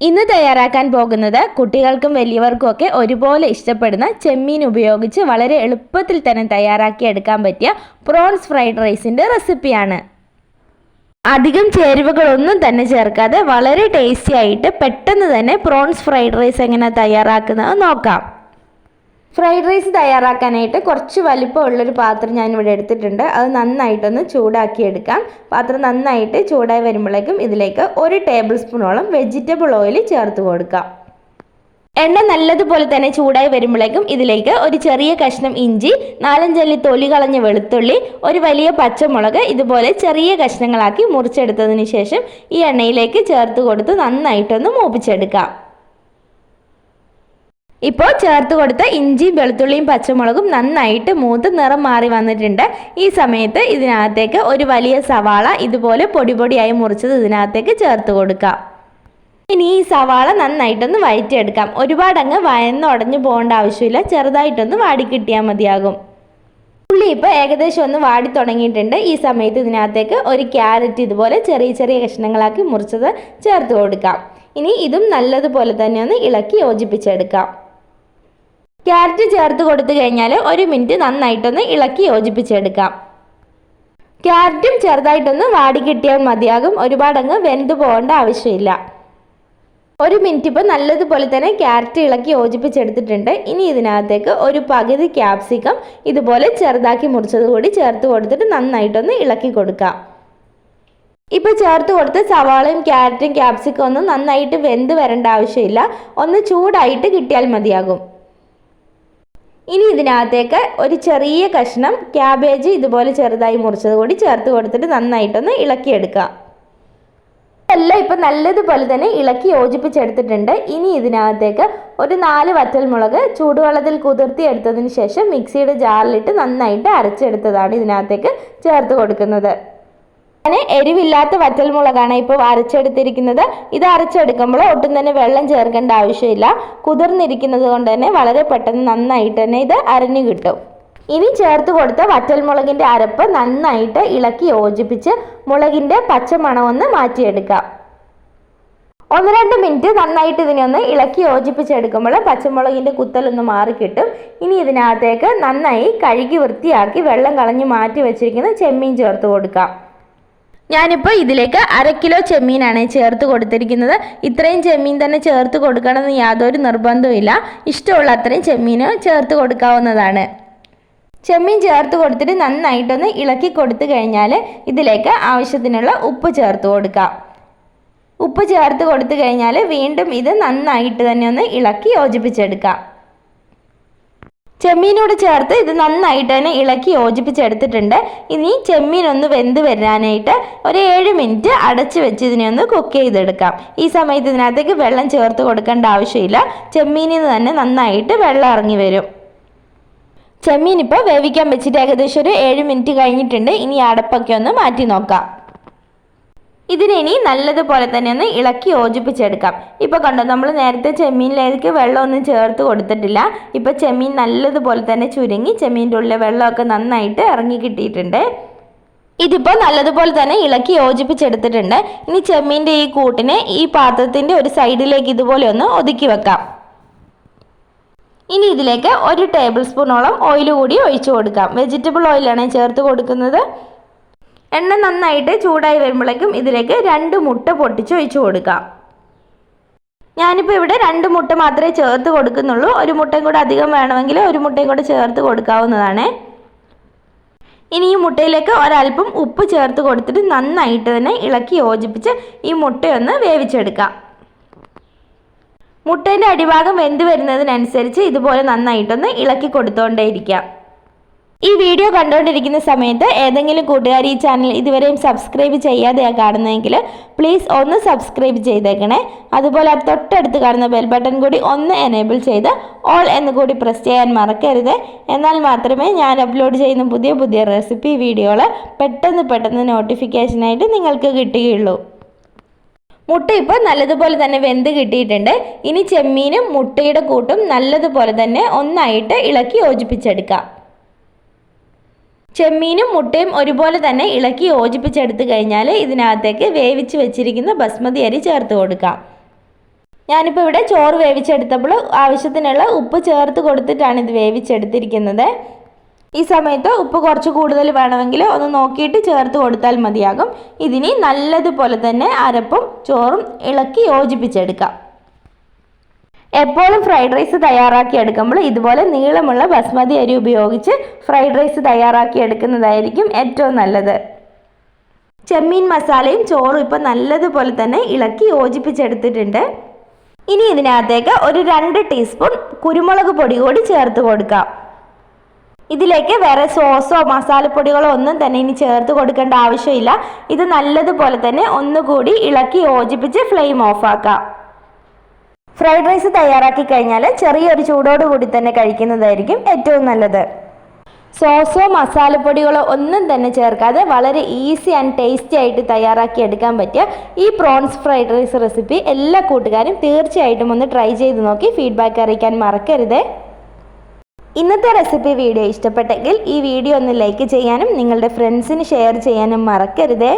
ഇന്ന് തയ്യാറാക്കാൻ പോകുന്നത് കുട്ടികൾക്കും വലിയവർക്കും ഒക്കെ ഒരുപോലെ ഇഷ്ടപ്പെടുന്ന ചെമ്മീൻ ഉപയോഗിച്ച് വളരെ എളുപ്പത്തിൽ തന്നെ തയ്യാറാക്കി എടുക്കാൻ പറ്റിയ പ്രോൺസ് ഫ്രൈഡ് റൈസിന്റെ റെസിപ്പിയാണ്. അധികം ചേരുവകളൊന്നും തന്നെ ചേർക്കാതെ വളരെ ടേസ്റ്റി ആയിട്ട് പെട്ടെന്ന് തന്നെ പ്രോൺസ് ഫ്രൈഡ് റൈസ് എങ്ങനെ തയ്യാറാക്കുന്നത് നോക്കാം. ഫ്രൈഡ് റൈസ് തയ്യാറാക്കാനായിട്ട് കുറച്ച് വലിപ്പമുള്ളൊരു പാത്രം ഞാനിവിടെ എടുത്തിട്ടുണ്ട്. അത് നന്നായിട്ടൊന്ന് ചൂടാക്കി എടുക്കാം. പാത്രം നന്നായിട്ട് ചൂടായി വരുമ്പോഴേക്കും ഇതിലേക്ക് ഒരു ടേബിൾ സ്പൂണോളം വെജിറ്റബിൾ ഓയിൽ ചേർത്ത് കൊടുക്കാം. എണ്ണ നല്ലതുപോലെ തന്നെ ചൂടായി വരുമ്പോഴേക്കും ഇതിലേക്ക് ഒരു ചെറിയ കഷ്ണം ഇഞ്ചി നാലഞ്ചല്ലി തൊലി കളഞ്ഞ വെളുത്തുള്ളി ഒരു വലിയ പച്ചമുളക് ഇതുപോലെ ചെറിയ കഷ്ണങ്ങളാക്കി മുറിച്ചെടുത്തതിന് ശേഷം ഈ എണ്ണയിലേക്ക് ചേർത്ത് കൊടുത്ത് നന്നായിട്ടൊന്ന് മൂപ്പിച്ചെടുക്കാം. ഇപ്പോൾ ചേർത്ത് കൊടുത്ത ഇഞ്ചിയും വെളുത്തുള്ളിയും പച്ചമുളകും നന്നായിട്ട് മൂത്ത് നിറം മാറി വന്നിട്ടുണ്ട്. ഈ സമയത്ത് ഇതിനകത്തേക്ക് ഒരു വലിയ സവാള ഇതുപോലെ പൊടി പൊടിയായി മുറിച്ചത് ഇതിനകത്തേക്ക് ചേർത്ത് കൊടുക്കാം. ഇനി ഈ സവാള നന്നായിട്ടൊന്ന് വഴറ്റിയെടുക്കാം. ഒരുപാട് അങ്ങ് വയന്നുടഞ്ഞു പോകേണ്ട ആവശ്യമില്ല. ചെറുതായിട്ടൊന്ന് വാടിക്കിട്ടിയാൽ മതിയാകും. ഉള്ളി ഇപ്പോൾ ഏകദേശം ഒന്ന് വാടി തുടങ്ങിയിട്ടുണ്ട്. ഈ സമയത്ത് ഇതിനകത്തേക്ക് ഒരു ക്യാരറ്റ് ഇതുപോലെ ചെറിയ ചെറിയ കഷ്ണങ്ങളാക്കി മുറിച്ചത് ചേർത്ത് കൊടുക്കാം. ഇനി ഇതും നല്ലതുപോലെ തന്നെ ഒന്ന് ഇളക്കി യോജിപ്പിച്ചെടുക്കാം. ക്യാരറ്റ് ചേർത്ത് കൊടുത്തു കഴിഞ്ഞാൽ ഒരു മിനിറ്റ് നന്നായിട്ടൊന്ന് ഇളക്കി യോജിപ്പിച്ചെടുക്കാം. ക്യാരറ്റും ചെറുതായിട്ടൊന്ന് വാടി കിട്ടിയാൽ മതിയാകും. ഒരുപാടങ്ങ് വെന്ത് പോകേണ്ട ആവശ്യമില്ല. ഒരു മിനിറ്റ് ഇപ്പോൾ നല്ലതുപോലെ തന്നെ ക്യാരറ്റ് ഇളക്കി യോജിപ്പിച്ചെടുത്തിട്ടുണ്ട്. ഇനി ഇതിനകത്തേക്ക് ഒരു പകുതി ക്യാപ്സിക്കം ഇതുപോലെ ചെറുതാക്കി മുറിച്ചത് കൂടി ചേർത്ത് കൊടുത്തിട്ട് നന്നായിട്ടൊന്ന് ഇളക്കി കൊടുക്കാം. ഇപ്പോൾ ചേർത്ത് കൊടുത്ത് സവാളയും ക്യാരറ്റും ക്യാപ്സിക്കം ഒന്നും നന്നായിട്ട് വെന്ത് വരേണ്ട ആവശ്യമില്ല. ഒന്ന് ചൂടായിട്ട് കിട്ടിയാൽ മതിയാകും. ഇനി ഇതിനകത്തേക്ക് ഒരു ചെറിയ കഷ്ണം ക്യാബേജ് ഇതുപോലെ ചെറുതായി മുറിച്ചത് കൂടി ചേർത്ത് കൊടുത്തിട്ട് നന്നായിട്ടൊന്ന് ഇളക്കിയെടുക്കുക. എല്ലാം ഇപ്പം നല്ലതുപോലെ തന്നെ ഇളക്കി യോജിപ്പിച്ചെടുത്തിട്ടുണ്ട്. ഇനി ഇതിനകത്തേക്ക് ഒരു നാല് വറ്റൽമുളക് ചൂടുവെള്ളത്തിൽ കുതിർത്തി എടുത്തതിന് ശേഷം മിക്സിയുടെ ജാറിലിട്ട് നന്നായിട്ട് അരച്ചെടുത്തതാണ് ഇതിനകത്തേക്ക് ചേർത്ത് കൊടുക്കുന്നത്. ഞാൻ എരിവില്ലാത്ത വറ്റൽമുളകാണ് ഇപ്പോൾ അരച്ചെടുത്തിരിക്കുന്നത്. ഇത് അരച്ചെടുക്കുമ്പോൾ ഒട്ടും തന്നെ വെള്ളം ചേർക്കേണ്ട ആവശ്യമില്ല. കുതിർന്നിരിക്കുന്നത് കൊണ്ട് തന്നെ വളരെ പെട്ടെന്ന് നന്നായിട്ട് തന്നെ ഇത് അരഞ്ഞു കിട്ടും. ഇനി ചേർത്ത് കൊടുത്ത വറ്റൽമുളകിന്റെ അരപ്പ് നന്നായിട്ട് ഇളക്കി യോജിപ്പിച്ച് മുളകിന്റെ പച്ചമണമൊന്ന് മാറ്റിയെടുക്കാം. ഒന്ന് രണ്ട് മിനിറ്റ് നന്നായിട്ട് ഇതിനെ ഒന്ന് ഇളക്കി യോജിപ്പിച്ചെടുക്കുമ്പോൾ പച്ചമുളകിന്റെ കുത്തലൊന്ന് മാറിക്കിട്ടും. ഇനി ഇതിനകത്തേക്ക് നന്നായി കഴുകി വൃത്തിയാക്കി വെള്ളം കളഞ്ഞ് മാറ്റി വെച്ചിരിക്കുന്ന ചെമ്മീൻ ചേർത്ത് കൊടുക്കാം. ഞാനിപ്പോൾ ഇതിലേക്ക് അര കിലോ ചെമ്മീനാണ് ചേർത്ത് കൊടുത്തിരിക്കുന്നത്. ഇത്രയും ചെമ്മീൻ തന്നെ ചേർത്ത് കൊടുക്കണമെന്ന് യാതൊരു നിർബന്ധവുമില്ല. ഇഷ്ടമുള്ള അത്രയും ചെമ്മീന് ചേർത്ത് കൊടുക്കാവുന്നതാണ്. ചെമ്മീൻ ചേർത്ത് കൊടുത്തിട്ട് നന്നായിട്ടൊന്ന് ഇളക്കി കൊടുത്തു കഴിഞ്ഞാൽ ഇതിലേക്ക് ആവശ്യത്തിനുള്ള ഉപ്പ് ചേർത്ത് കൊടുക്കാം. ഉപ്പ് ചേർത്ത് കൊടുത്തു കഴിഞ്ഞാൽ വീണ്ടും ഇത് നന്നായിട്ട് തന്നെ ഒന്ന് ഇളക്കി യോജിപ്പിച്ചെടുക്കാം. ചെമ്മീനോട് ചേർത്ത് ഇത് നന്നായിട്ട് തന്നെ ഇളക്കി യോജിപ്പിച്ചെടുത്തിട്ടുണ്ട്. ഇനി ചെമ്മീൻ ഒന്ന് വെന്ത് വരാനായിട്ട് ഒരു ഏഴ് മിനിറ്റ് അടച്ചു വെച്ച് ഇതിനെ ഒന്ന് കുക്ക് ചെയ്തെടുക്കാം. ഈ സമയത്ത് ഇതിനകത്തേക്ക് വെള്ളം ചേർത്ത് കൊടുക്കേണ്ട ആവശ്യമില്ല. ചെമ്മീനിൽ നിന്ന് തന്നെ നന്നായിട്ട് വെള്ളം ഇറങ്ങി വരും. ചെമ്മീൻ ഇപ്പോൾ വേവിക്കാൻ വെച്ചിട്ട് ഏകദേശം ഒരു ഏഴ് മിനിറ്റ് കഴിഞ്ഞിട്ടുണ്ട്. ഇനി അടപ്പൊക്കെ ഒന്ന് മാറ്റി നോക്കാം. ഇതിനെ ഇനി നല്ലതുപോലെ തന്നെ ഒന്ന് ഇളക്കി യോജിപ്പിച്ചെടുക്കാം. ഇപ്പോൾ കണ്ടോ നമ്മൾ നേരത്തെ ചെമ്മീനിലേക്ക് വെള്ളമൊന്നും ചേർത്ത് കൊടുത്തിട്ടില്ല. ഇപ്പോൾ ചെമ്മീൻ നല്ലതുപോലെ തന്നെ ചുരുങ്ങി ചെമ്മീന്റെ ഉള്ളിലെ വെള്ളമൊക്കെ നന്നായിട്ട് ഇറങ്ങി കിട്ടിയിട്ടുണ്ട്. ഇതിപ്പോൾ നല്ലതുപോലെ തന്നെ ഇളക്കി യോജിപ്പിച്ചെടുത്തിട്ടുണ്ട്. ഇനി ചെമ്മീന്റെ ഈ കൂട്ടിനെ ഈ പാത്രത്തിന്റെ ഒരു സൈഡിലേക്ക് ഇതുപോലെ ഒന്ന് ഒതുക്കി വെക്കാം. ഇനി ഇതിലേക്ക് ഒരു ടേബിൾ സ്പൂണോളം ഓയിൽ കൂടി ഒഴിച്ചു കൊടുക്കാം. വെജിറ്റബിൾ ഓയിലാണ് ചേർത്ത് കൊടുക്കുന്നത്. എണ്ണ നന്നായിട്ട് ചൂടായി വരുമ്പോഴേക്കും ഇതിലേക്ക് രണ്ട് മുട്ട പൊട്ടിച്ച് ഒഴിച്ചു കൊടുക്കാം. ഞാനിപ്പോൾ ഇവിടെ രണ്ട് മുട്ട മാത്രമേ ചേർത്ത് കൊടുക്കുന്നുള്ളൂ. ഒരു മുട്ടയും കൂടെ അധികം വേണമെങ്കിൽ ഒരു മുട്ടയും കൂടെ ചേർത്ത് കൊടുക്കാവുന്നതാണ്. ഇനി ഈ മുട്ടയിലേക്ക് ഒരല്പം ഉപ്പ് ചേർത്ത് കൊടുത്തിട്ട് നന്നായിട്ട് തന്നെ ഇളക്കി യോജിപ്പിച്ച് ഈ മുട്ടയൊന്ന് വേവിച്ചെടുക്കാം. മുട്ടേന്റെ അടിഭാഗം വെന്ത് വരുന്നതിനനുസരിച്ച് ഇതുപോലെ നന്നായിട്ടൊന്ന് ഇളക്കി കൊടുത്തുകൊണ്ടേയിരിക്കാം ഈ വീഡിയോ കണ്ടുകൊണ്ടിരിക്കുന്ന സമയത്ത് ഏതെങ്കിലും കൂട്ടുകാർ ഈ ചാനൽ ഇതുവരെയും സബ്സ്ക്രൈബ് ചെയ്യാതെയാണ് കാണുന്നതെങ്കിൽ പ്ലീസ് ഒന്ന് സബ്സ്ക്രൈബ് ചെയ്തേക്കണേ. അതുപോലെ തൊട്ടടുത്ത് കാണുന്ന ബെൽ ബട്ടൺ കൂടി ഒന്ന് എനേബിൾ ചെയ്ത് ഓൾ എന്ന് കൂടി പ്രസ് ചെയ്യാൻ മറക്കരുത്. എന്നാൽ മാത്രമേ ഞാൻ അപ്ലോഡ് ചെയ്യുന്ന പുതിയ പുതിയ റെസിപ്പി വീഡിയോകൾ പെട്ടെന്ന് പെട്ടെന്ന് നോട്ടിഫിക്കേഷനായിട്ട് നിങ്ങൾക്ക് കിട്ടുകയുള്ളൂ. മുട്ട ഇപ്പോൾ നല്ലതുപോലെ തന്നെ വെന്ത് കിട്ടിയിട്ടുണ്ട്. ഇനി ചെമ്മീനും മുട്ടയുടെ കൂട്ടും നല്ലതുപോലെ തന്നെ ഒന്നായിട്ട് ഇളക്കി യോജിപ്പിച്ചെടുക്കാം. ചെമ്മീനും മുട്ടയും ഒരുപോലെ തന്നെ ഇളക്കി യോജിപ്പിച്ചെടുത്ത് കഴിഞ്ഞാൽ ഇതിനകത്തേക്ക് വേവിച്ച് വെച്ചിരിക്കുന്ന ബസ്മതി അരി ചേർത്ത് കൊടുക്കാം. ഞാനിപ്പോൾ ഇവിടെ ചോറ് വേവിച്ചെടുത്തപ്പോൾ ആവശ്യത്തിനുള്ള ഉപ്പ് ചേർത്ത് കൊടുത്തിട്ടാണ് ഇത് വേവിച്ചെടുത്തിരിക്കുന്നത്. ഈ സമയത്ത് ഉപ്പ് കുറച്ച് കൂടുതൽ വേണമെങ്കിൽ ഒന്ന് നോക്കിയിട്ട് ചേർത്ത് കൊടുത്താൽ മതിയാകും. ഇതിനി നല്ലതുപോലെ തന്നെ അരപ്പും ചോറും ഇളക്കി യോജിപ്പിച്ചെടുക്കാം. എപ്പോഴും ഫ്രൈഡ് റൈസ് തയ്യാറാക്കി എടുക്കുമ്പോൾ ഇതുപോലെ നീളമുള്ള ബസ്മതി അരി ഉപയോഗിച്ച് ഫ്രൈഡ് റൈസ് തയ്യാറാക്കി എടുക്കുന്നതായിരിക്കും ഏറ്റവും നല്ലത്. ചെമ്മീൻ മസാലയും ചോറും ഇപ്പം നല്ലതുപോലെ തന്നെ ഇളക്കി യോജിപ്പിച്ചെടുത്തിട്ടുണ്ട്. ഇനി ഇതിനകത്തേക്ക് ഒരു രണ്ട് ടീസ്പൂൺ കുരുമുളക് പൊടി കൂടി ചേർത്ത് കൊടുക്കാം. ഇതിലേക്ക് വേറെ സോസോ മസാലപ്പൊടികളോ ഒന്നും തന്നെ ഇനി ചേർത്ത് കൊടുക്കേണ്ട ആവശ്യമില്ല. ഇത് നല്ലതുപോലെ തന്നെ ഒന്നുകൂടി ഇളക്കി യോജിപ്പിച്ച് ഫ്ലെയിം ഓഫാക്കാം ഫ്രൈഡ് റൈസ് തയ്യാറാക്കി കഴിഞ്ഞാൽ ചെറിയൊരു ചൂടോട് കൂടി തന്നെ കഴിക്കുന്നതായിരിക്കും ഏറ്റവും നല്ലത്. സോസോ മസാലപ്പൊടികളോ ഒന്നും തന്നെ ചേർക്കാതെ വളരെ ഈസി ആൻഡ് ടേസ്റ്റി ആയിട്ട് തയ്യാറാക്കി എടുക്കാൻ പറ്റിയ ഈ പ്രോൺസ് ഫ്രൈഡ് റൈസ് റെസിപ്പി എല്ലാ കൂട്ടുകാരും തീർച്ചയായിട്ടും ഒന്ന് ട്രൈ ചെയ്ത് നോക്കി ഫീഡ്ബാക്ക് അറിയിക്കാൻ മറക്കരുത്. ഇന്നത്തെ റെസിപ്പി വീഡിയോ ഇഷ്ടപ്പെട്ടെങ്കിൽ ഈ വീഡിയോ ഒന്ന് ലൈക്ക് ചെയ്യാനും നിങ്ങളുടെ ഫ്രണ്ട്സിന് ഷെയർ ചെയ്യാനും മറക്കരുതേ.